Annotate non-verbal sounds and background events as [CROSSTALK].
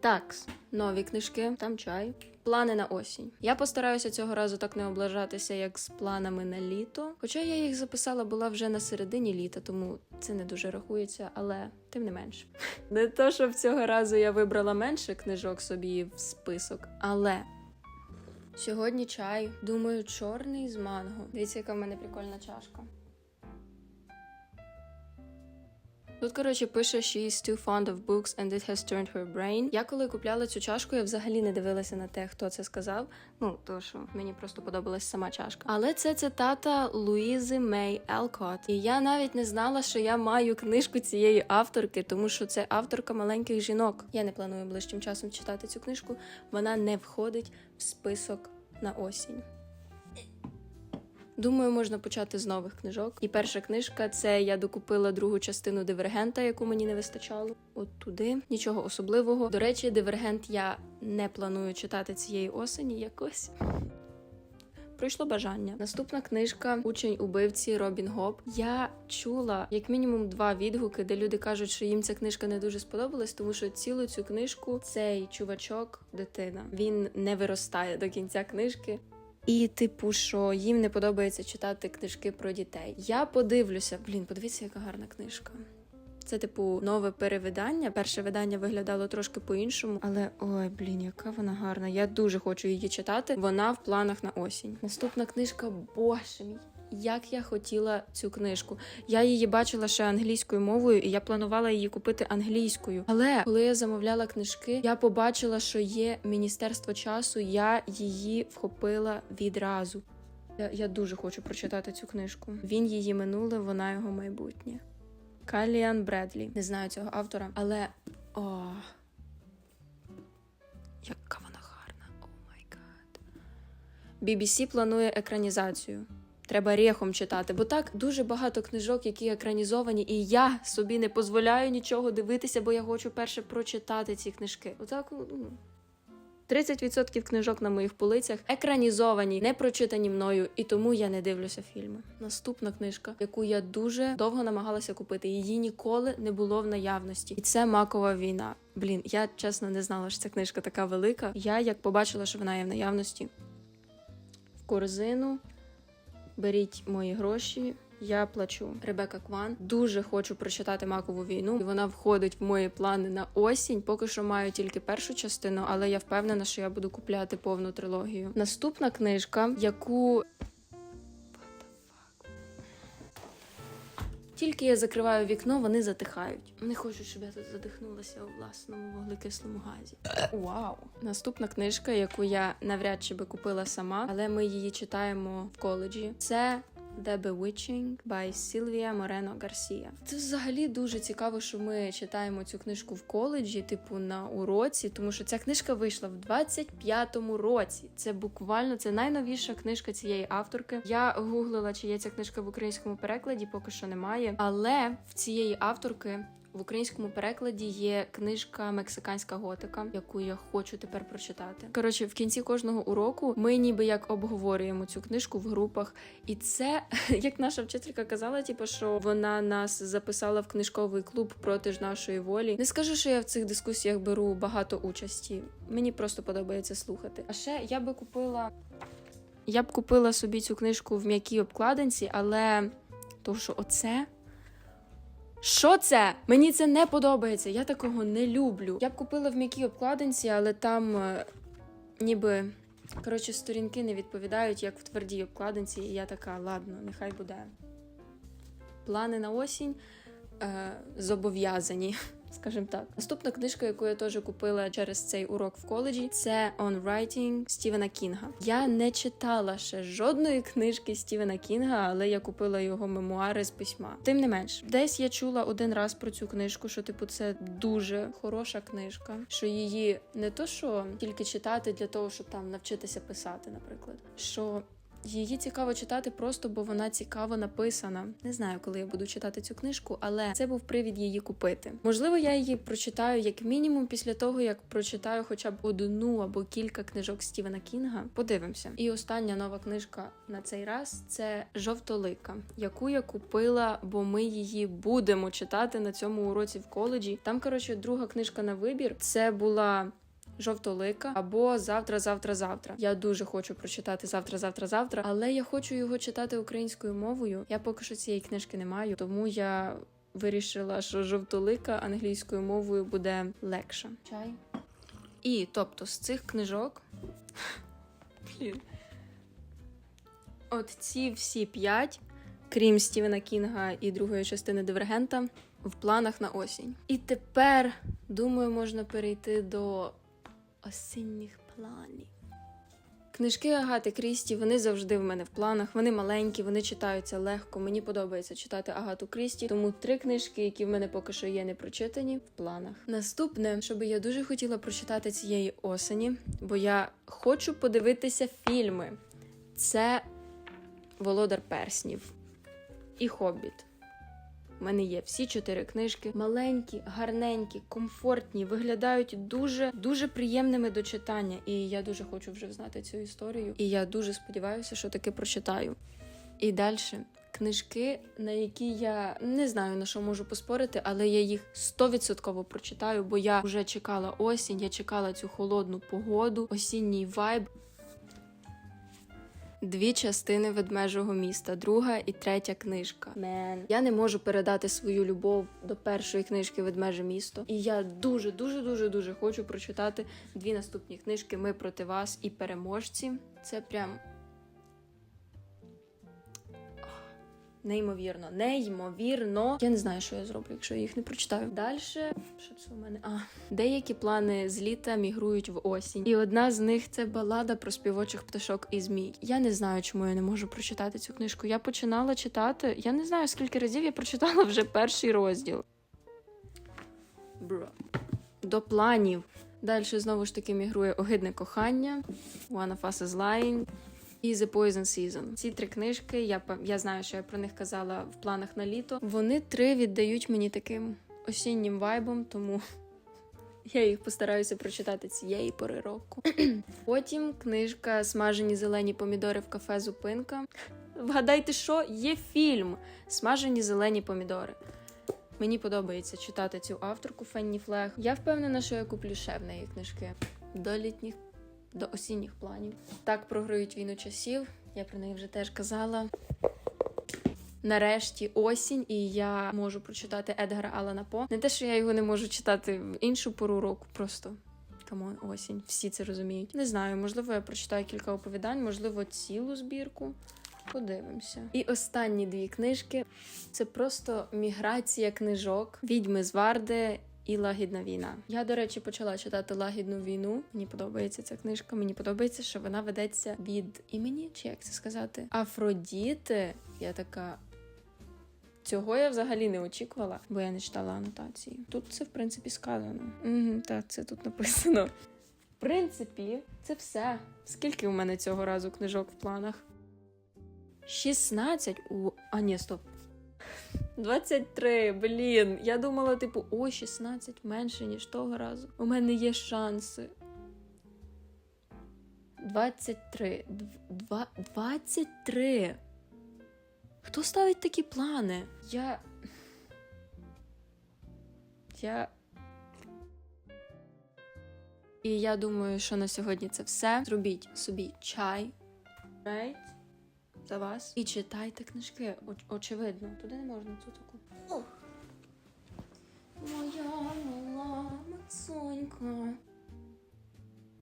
Такс, нові книжки, там чай. Плани на осінь. Я постараюся цього разу так не облажатися, як з планами на літо. Хоча я їх записала була вже на середині літа, тому це не дуже рахується, але тим не менш. [LAUGHS] Не то, щоб цього разу я вибрала менше книжок собі в список, але. Сьогодні чай, думаю, чорний з манго. Дивіться, яка в мене прикольна чашка. Тут, коротше, пише «She is too fond of books and it has turned her brain». Я коли купляла цю чашку, я взагалі не дивилася на те, хто це сказав. Ну, то що мені просто подобалась сама чашка. Але це цитата Луїзи Мей Елкот. І я навіть не знала, що я маю книжку цієї авторки, тому що це авторка маленьких жінок. Я не планую ближчим часом читати цю книжку. Вона не входить в список на осінь. Думаю, можна почати з нових книжок. І перша книжка це я докупила другу частину дивергента, яку мені не вистачало. От туди нічого особливого. До речі, дивергент я не планую читати цієї осені якось. Пройшло бажання. Наступна книжка Учень убивці Робін Гоп. Я чула як мінімум два відгуки, де люди кажуть, що їм ця книжка не дуже сподобалась, тому що цілу цю книжку цей чувачок, дитина, він не виростає до кінця книжки. І, типу, що їм не подобається читати книжки про дітей. Я подивлюся, блін, подивіться, яка гарна книжка. Це, типу, нове перевидання. Перше видання виглядало трошки по-іншому, але ой, блін, яка вона гарна. Я дуже хочу її читати. Вона в планах на осінь. Наступна книжка, боже мій. Як я хотіла цю книжку. Я її бачила ще англійською мовою, і я планувала її купити англійською. Але коли я замовляла книжки, я побачила, що є міністерство часу. Я її вхопила відразу. Я, я дуже хочу прочитати цю книжку. Він її минуле, вона його майбутнє. Каліан Бредлі. Не знаю цього автора, але о, яка вона гарна. О май гад. BBC планує екранізацію. Треба рехом читати, бо так дуже багато книжок, які екранізовані, і я собі не дозволяю нічого дивитися, бо я хочу перше прочитати ці книжки. Отак. ну, 30% книжок на моїх полицях екранізовані, не прочитані мною, і тому я не дивлюся фільми. Наступна книжка, яку я дуже довго намагалася купити, її ніколи не було в наявності, і це макова війна. Блін, я чесно не знала, що ця книжка така велика. Я як побачила, що вона є в наявності в корзину. Беріть мої гроші. Я плачу Ребека Кван. Дуже хочу прочитати макову війну. Вона входить в мої плани на осінь. Поки що маю тільки першу частину, але я впевнена, що я буду купляти повну трилогію. Наступна книжка, яку тільки я закриваю вікно, вони затихають. Не хочу, щоб я тут задихнулася у власному вуглекислому газі. Вау! Наступна книжка, яку я навряд чи би купила сама, але ми її читаємо в коледжі. Це The Bewitching by Сильвія Морено Гарсія. Це взагалі дуже цікаво, що ми читаємо цю книжку в коледжі, типу на уроці, тому що ця книжка вийшла в 25-му році. Це буквально це найновіша книжка цієї авторки. Я гуглила, чи є ця книжка в українському перекладі, поки що немає. Але в цієї авторки в українському перекладі є книжка Мексиканська готика, яку я хочу тепер прочитати. Коротше, в кінці кожного уроку ми ніби як обговорюємо цю книжку в групах, і це [LAUGHS] як наша вчителька казала, типу, що вона нас записала в книжковий клуб проти ж нашої волі. Не скажу, що я в цих дискусіях беру багато участі. Мені просто подобається слухати. А ще я би купила. Я б купила собі цю книжку в м'якій обкладинці, але то, що оце. Що це? Мені це не подобається. Я такого не люблю. Я б купила в м'якій обкладинці, але там е, ніби коротше сторінки не відповідають, як в твердій обкладинці, і я така, ладно, нехай буде. Плани на осінь е, зобов'язані. Скажімо так, наступна книжка, яку я теж купила через цей урок в коледжі, це On Writing Стівена Кінга. Я не читала ще жодної книжки Стівена Кінга, але я купила його мемуари з письма. Тим не менш, десь я чула один раз про цю книжку, що типу це дуже хороша книжка, що її не то, що тільки читати для того, щоб там навчитися писати, наприклад, що Її цікаво читати просто, бо вона цікаво написана. Не знаю, коли я буду читати цю книжку, але це був привід її купити. Можливо, я її прочитаю як мінімум після того, як прочитаю хоча б одну або кілька книжок Стівена Кінга. Подивимося. І остання нова книжка на цей раз це Жовтолика, яку я купила, бо ми її будемо читати на цьому уроці в коледжі. Там, коротше, друга книжка на вибір. Це була. Жовтолика або завтра, завтра, завтра. Я дуже хочу прочитати завтра, завтра, завтра, але я хочу його читати українською мовою. Я поки що цієї книжки не маю, тому я вирішила, що жовтолика англійською мовою буде легше. Чай. І тобто з цих книжок. Блін. От ці всі п'ять, крім Стівена Кінга і другої частини Дивергента, в планах на осінь. І тепер, думаю, можна перейти до осінніх планів. Книжки Агати Крісті вони завжди в мене в планах. Вони маленькі, вони читаються легко. Мені подобається читати Агату Крісті. Тому три книжки, які в мене поки що є не прочитані, в планах. Наступне, що би я дуже хотіла прочитати цієї осені, бо я хочу подивитися фільми. Це Володар Перснів і Хобіт. У мене є всі чотири книжки. Маленькі, гарненькі, комфортні, виглядають дуже дуже приємними до читання. І я дуже хочу вже знати цю історію. І я дуже сподіваюся, що таки прочитаю. І далі книжки, на які я не знаю на що можу поспорити, але я їх стовідсотково прочитаю, бо я вже чекала осінь, я чекала цю холодну погоду, осінній вайб. Дві частини ведмежого міста, друга і третя книжка. Мен. Я не можу передати свою любов до першої книжки Ведмеже місто. І я дуже, дуже, дуже, дуже хочу прочитати дві наступні книжки Ми проти вас і переможці. Це прям. Неймовірно, неймовірно. Я не знаю, що я зроблю, якщо я їх не прочитаю. Далі, що це у мене? А деякі плани з літа мігрують в осінь, і одна з них це балада про співочих пташок і змій. Я не знаю, чому я не можу прочитати цю книжку. Я починала читати. Я не знаю, скільки разів я прочитала вже перший розділ. Бро. До планів. Далі знову ж таки мігрує огидне кохання, One of Us is Lying і The Poison Season. Ці три книжки, я я знаю, що я про них казала в планах на літо. Вони три віддають мені таким осіннім вайбом, тому [LAUGHS] я їх постараюся прочитати цієї пори року. [CLEARS THROAT] Потім книжка Смажені зелені помідори в кафе Зупинка. Вгадайте, що є фільм Смажені зелені помідори. Мені подобається читати цю авторку Фенні Флег. Я впевнена, що я куплю ще в неї книжки до літніх, до осінніх планів. Так програють війну часів. Я про неї вже теж казала. Нарешті осінь, і я можу прочитати Едгара Алана По. Не те, що я його не можу читати в іншу пору року, просто камон, осінь. Всі це розуміють. Не знаю, можливо, я прочитаю кілька оповідань, можливо, цілу збірку. Подивимося. І останні дві книжки це просто міграція книжок, відьми з Варди. І лагідна війна. Я, до речі, почала читати лагідну війну. Мені подобається ця книжка. Мені подобається, що вона ведеться від імені, чи як це сказати, Афродіти. Я така. Цього я взагалі не очікувала, бо я не читала анотації. Тут це, в принципі, сказано. Угу, так, це тут написано. В принципі, це все. Скільки у мене цього разу книжок в планах? 16? У... А, ні, стоп. 23, блін. Я думала, типу, о, 16 менше, ніж того разу. У мене є шанси. 23. Два... 23. Хто ставить такі плани? Я. Я. І я думаю, що на сьогодні це все. Зробіть собі чай. Right? За вас. І читайте книжки. Оч- очевидно. Туди не можна цю таку. Моя мала мацонька.